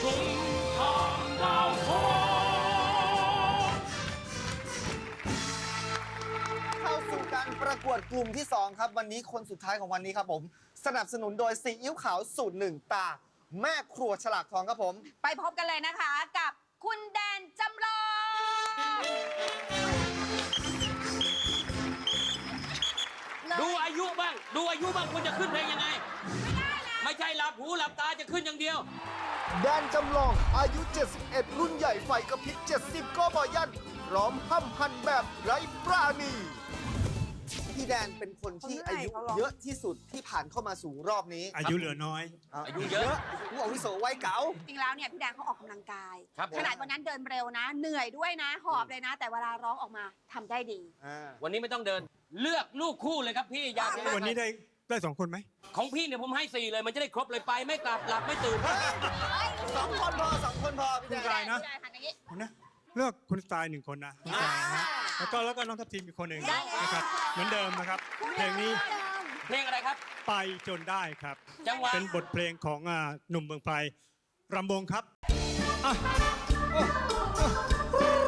ชุมทางดาวทองเข้าสู่การประกวดกลุ่มที่ 2 ครับ วันนี้คนสุดท้ายของวันนี้ครับผม สนับสนุนโดยซีอิ๊วขาวสูตรหนึ่งตา แม่ครัวฉลากทองครับผม ไปพบกันเลยนะคะกับคุณแดนจำลองดูอายุบ้าง ดูอายุบ้างคุณจะขึ้นเพลงยังไง ไม่ใช่หลับหูหลับตาจะขึ้นอย่างเดียว แดนจำลองอายุ 71 รุ่นใหญ่ไฟกระพริบ70 ก็บอยันพร้อมห้ำพันแบบไร้ปราณี พี่แดนเป็นคนที่อายุเยอะที่สุดที่ผ่านเข้ามาสู่รอบนี้อายุเหลือน้อย อายุเยอะผู้อาวุโสวัยเก๋า จริงๆแล้วเนี่ยพี่แดนเขาออกกำลังกาย ครับผม ขนาดวันนั้นเดินเร็วนะ เหนื่อยด้วยนะ หอบเลยนะ แต่เวลาร้องออกมาทำได้ดี วันนี้ไม่ต้องเดิน เลือกลูกคู่เลยครับพี่อยากวันนี้ได้ ได้สองคนไหมของพี่เนี่ยผมให้สี่เลยมันจะได้ครบเลยไปไม่กลับหลับไม่ตื่น สองคนพอสองคนพอพี่แดคุณนกายนะพี่แดนหันอย่างนี้คนนะเลือกคุณสไตล์หนึ่งคนนะคุณกายนะแล้วก็แล้วก็น้องทัพทีมอีกคนหนึ่งนะครับ เหมือนเดิมนะครับเพลงนี้เพลงอะไรครับ ไปจนได้ครับ จังหวะ เป็นบทเพลงของอ่าหนุ่มเมืองไพรรำวงครับอะโอ้โอ้เอ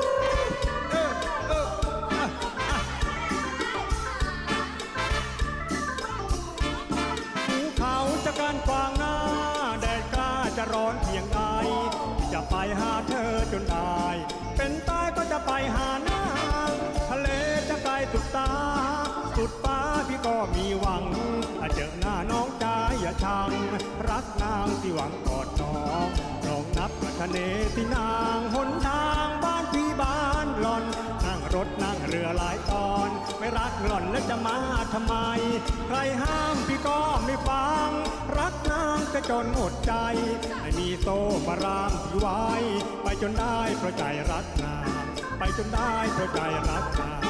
ายก็จะไปหานางทะเลจะไกลสุดตา สุดฟ้าพี่ก็มีหวังถ้าเจอหน้าน้องใจอย่าชัง รักนางที่หวังกอดน้องลองนับทะเลที่นางหนทางบ้านพี่บ้านหล่อน นั่งรถนั่งเรือหลายตอน ไม่รักหล่อนแล้วจะมาทำไม ใครห้ามพี่ก็ไม่ฟัง รักนางจะจนหมดใจไม่มีโตมารามพี่ไว้ ไปจนได้เพราะใจรักนาง ไปจนได้เพราะใจรักนาง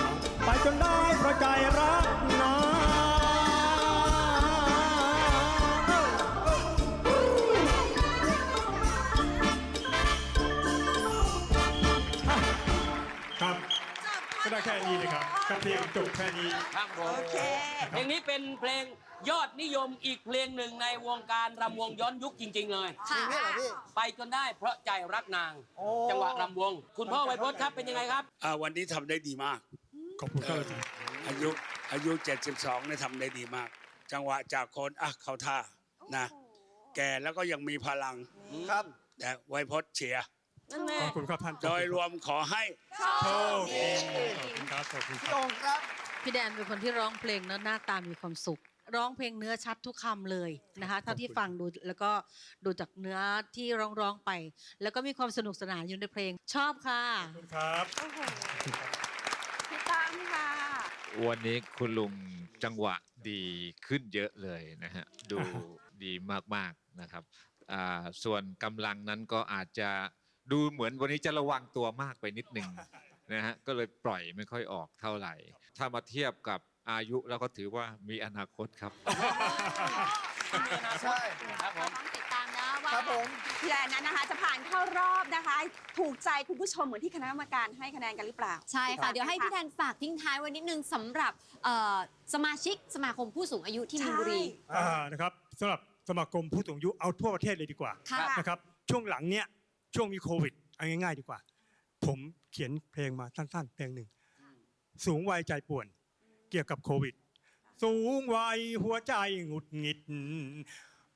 ไปจนได้เพราะใจรักนางครับก็ได้แค่นี้นะครับกับเพลงจบแค่นี้ ครับผมโอเค เพลงนี้เป็นเพลง ยอดนิยมอีกเพลงหนึ่งในวงการรำวงย้อนยุคจริง ๆ เลย จริงเนี่ยเหรอพี่ ไปจนได้เพราะใจรักนาง โอ้ จังหวะรำวง คุณพ่อไวยพจน์ครับเป็นยังไงครับ อ่าวันนี้ทำได้ดีมาก ขอบคุณครับอาจารย์อายุอายุ 72เนี่ยทำได้ดีมาก จังหวะจากคนอะเขาท่านะ แก่แล้วก็ยังมีพลัง ครับ แต่ไวยพจน์เชียร์ขอบคุณครับท่านโดยรวมขอให้โชคดีขอบคุณครับขอบคุณคพี่รับโองครับ พี่แดนเป็นคนที่ร้องเพลงแล้วหน้าตามีความสุข ร้องเพลงเนื้อชัดทุกคำเลยนะคะเท่าที่ฟังดูแล้วก็ดูจากเนื้อที่ร้องร้องๆไป แล้วก็มีความสนุกสนานอยู่ในเพลงชอบค่ะขอบคุณครับพี่ตั้มค่ะ วันนี้คุณลุงจังหวะดีขึ้นเยอะเลยนะฮะดูดีมากๆนะครับอ่าส่วนกำลังนั้นก็อาจจะดูเหมือนวันนี้จะระวังตัวมากไปนิดหนึ่งนะฮะก็เลยปล่อยไม่ค่อยออกเท่าไหร่ ถ้ามาเทียบกับ อายุแล้วก็ถือว่ามีอนาคตครับ ใช่ ครับผม ต้องติดตามนะว่าครับผม พี่แดนนั้นนะคะ จะผ่านเข้ารอบนะคะ ถูกใจคุณผู้ชมเหมือนที่คณะกรรมการให้คะแนนกันหรือเปล่า ใช่ค่ะ เดี๋ยวให้พี่แทนฝากทิ้งท้ายไว้นิดนึงสำหรับเอ่อสมาชิกสมาคมผู้สูงอายุที่มีนบุรี อ่านะครับสำหรับสมาคมผู้สูงอายุเอาทั่วประเทศเลยดีกว่าค่ะ นะครับช่วงหลังเนี้ยช่วงมีโควิดเอาง่ายๆดีกว่า ผมเขียนเพลงมาสั้นๆ เพลงหนึ่งสูงวัยใจป่วน เกี่ยวกับโควิด สูงวัยหัวใจหงุดหงิด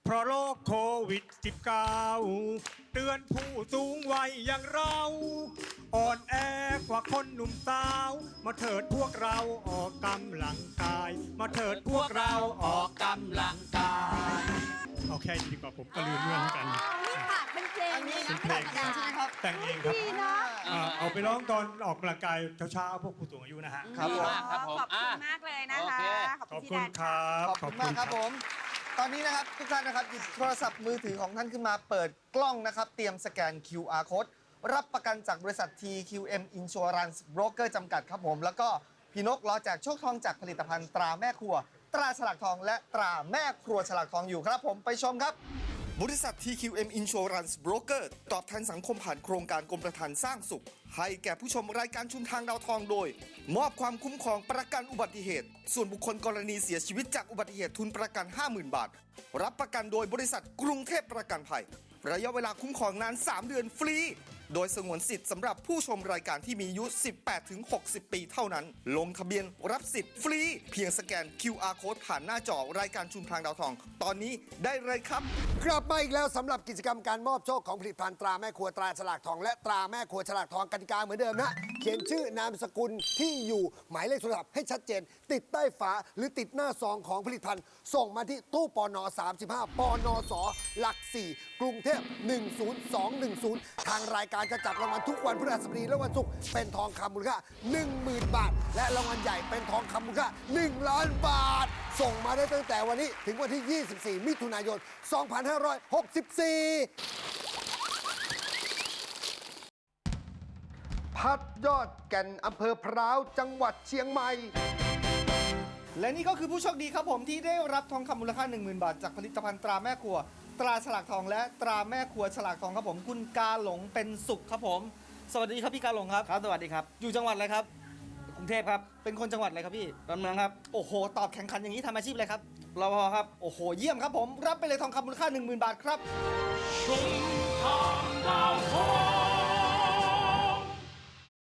เพราะโรคโควิด 19 เตือนผู้สูงวัยอย่างเรา อ่อนแอกว่าคนหนุ่มสาว มาเถิดพวกเราออกกำลังกาย มาเถิดพวกเราออกกำลังกาย เอาแค่นี้ดีกว่าผมก็ลืมเรื่องกัน นี่ค่ะเป็นเพลงอันนี้นะเป็นเพลงธรรมดาใช่ไหมครับ แต่งเองครับดีเนาะอ่าเอาไปร้องตอนออกกำลังกายเช้าๆพวกผู้สูงอายุนะฮะ ครับดีผมมากครับผม ขอบคุณอะมากเลยนะโอคะ เคขอบขอบคุณพี่คุแดณนคค่ะรับขอบคุณมากครับผม ตอนนี้นะครับทุกท่านนะครับหยิบโทรศัพท์มือถือของท่านขึ้นมาเปิดกล้องนะครับ เตรียมสแกน QR code รับประกันจากบริษัท TQM Insurance Broker จำกัดครับผม แล้วก็พี่นกรอแจกโชคทองจากผลิตภัณฑ์ตราแม่ครัว ตราฉลากทอง และตราแม่ครัวฉลากทองอยู่ครับ ผมไปชมครับ บริษัท TQM Insurance Broker ตอบแทนสังคมผ่านโครงการกรมประทานสร้างสุข ให้แก่ผู้ชมรายการชุมทางดาวทองโดย มอบความคุ้มครองประกันอุบัติเหตุ ส่วนบุคคลกรณีเสียชีวิตจากอุบัติเหตุทุนประกัน 50,000 บาท รับประกันโดยบริษัทกรุงเทพประกันภัย ระยะเวลาคุ้มครองนาน 3 เดือนฟรี โดยสงวนสิทธิ์สำหรับผู้ชมรายการที่มีอายุ 18 ถึง 60 ปีเท่านั้น ลงทะเบียนรับสิทธิ์ฟรี เพียงสแกน QR code ผ่านหน้าจอรายการชุมทางดาวทอง ตอนนี้ได้เลยครับ กลับมาอีกแล้วสำหรับกิจกรรมการมอบโชคของผลิตภัณฑ์ตราแม่ครัวตราฉลากทอง และตราแม่ครัวฉลากทองกติกาเหมือนเดิมนะ เขียนชื่อนามสกุลที่อยู่หมายเลขโทรศัพท์ให้ชัดเจน ติดใต้ฝาหรือติดหน้าซองของผลิตภัณฑ์ ส่งมาที่ตู้ปอนอ35ปอนอสหลัก 4 กรุงเทพ 10210 ทางรายการจะจับรางวัลทุกวันพฤหัสบดีและวันศุกร์เป็นทองคำมูลค่า10,000 บาท และรางวัลใหญ่เป็นทองคำมูลค่า1ล้านบาท ส่งมาได้ตั้งแต่วันนี้ถึงวันที่ 24 มิถุนายน2564 พัดยอดแก่นอำเภอพร้าวจังหวัดเชียงใหม่ และนี่ก็คือผู้โชคดีครับผมที่ได้รับทองคำมูลค่า 10,000 บาท จากผลิตภัณฑ์ตราแม่ครัว ตราฉลากทองและตราแม่ครัวฉลากทองครับผม คุณกาหลงเป็นสุขครับผม สวัสดีครับพี่กาหลงครับ ครับ สวัสดีครับ อยู่จังหวัดอะไรครับ กรุงเทพครับ เป็นคนจังหวัดอะไรครับพี่ดอนเมืองครับ โอ้โห ตอบแข่งขันอย่างนี้ทำอาชีพอะไรครับรอพอครับ โอ้โห เยี่ยมครับผม รับไปเลยทองคำมูลค่า 10,000 บาทครับ ชุมทางดาวทอง